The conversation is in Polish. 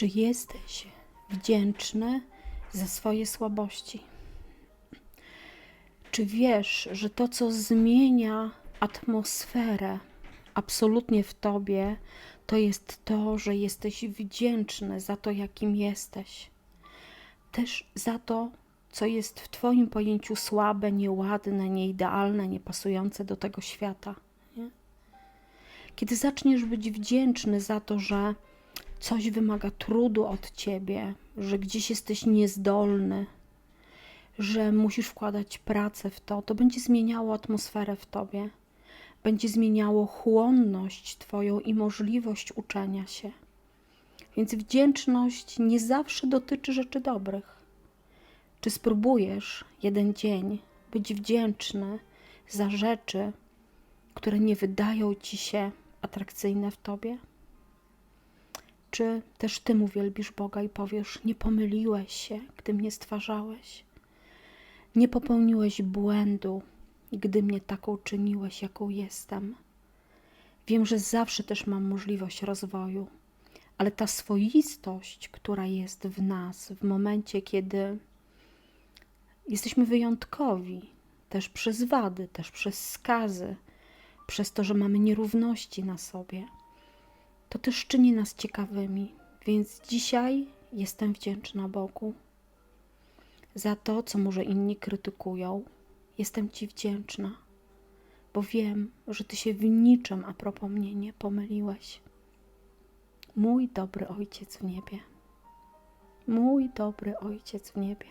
Czy jesteś wdzięczny za swoje słabości? Czy wiesz, że to, co zmienia atmosferę absolutnie w tobie, to jest to, że jesteś wdzięczny za to, jakim jesteś? Też za to, co jest w Twoim pojęciu słabe, nieładne, nieidealne, niepasujące do tego świata. Nie? Kiedy zaczniesz być wdzięczny za to, że coś wymaga trudu od ciebie, że gdzieś jesteś niezdolny, że musisz wkładać pracę w to, to będzie zmieniało atmosferę w tobie, będzie zmieniało chłonność Twoją i możliwość uczenia się. Więc wdzięczność nie zawsze dotyczy rzeczy dobrych. Czy spróbujesz jeden dzień być wdzięczny za rzeczy, które nie wydają ci się atrakcyjne w tobie? Czy też ty uwielbisz Boga i powiesz: Nie pomyliłeś się, gdy mnie stwarzałeś? Nie popełniłeś błędu, gdy mnie taką czyniłeś, jaką jestem. Wiem, że zawsze też mam możliwość rozwoju, ale ta swoistość, która jest w nas w momencie, kiedy jesteśmy wyjątkowi, też przez wady, też przez skazy, przez to, że mamy nierówności na sobie, to też czyni nas ciekawymi. Więc dzisiaj jestem wdzięczna Bogu za to, co może inni krytykują. Jestem Ci wdzięczna, bo wiem, że Ty się w niczym a propos mnie nie pomyliłeś. Mój dobry Ojciec w niebie. Mój dobry Ojciec w niebie.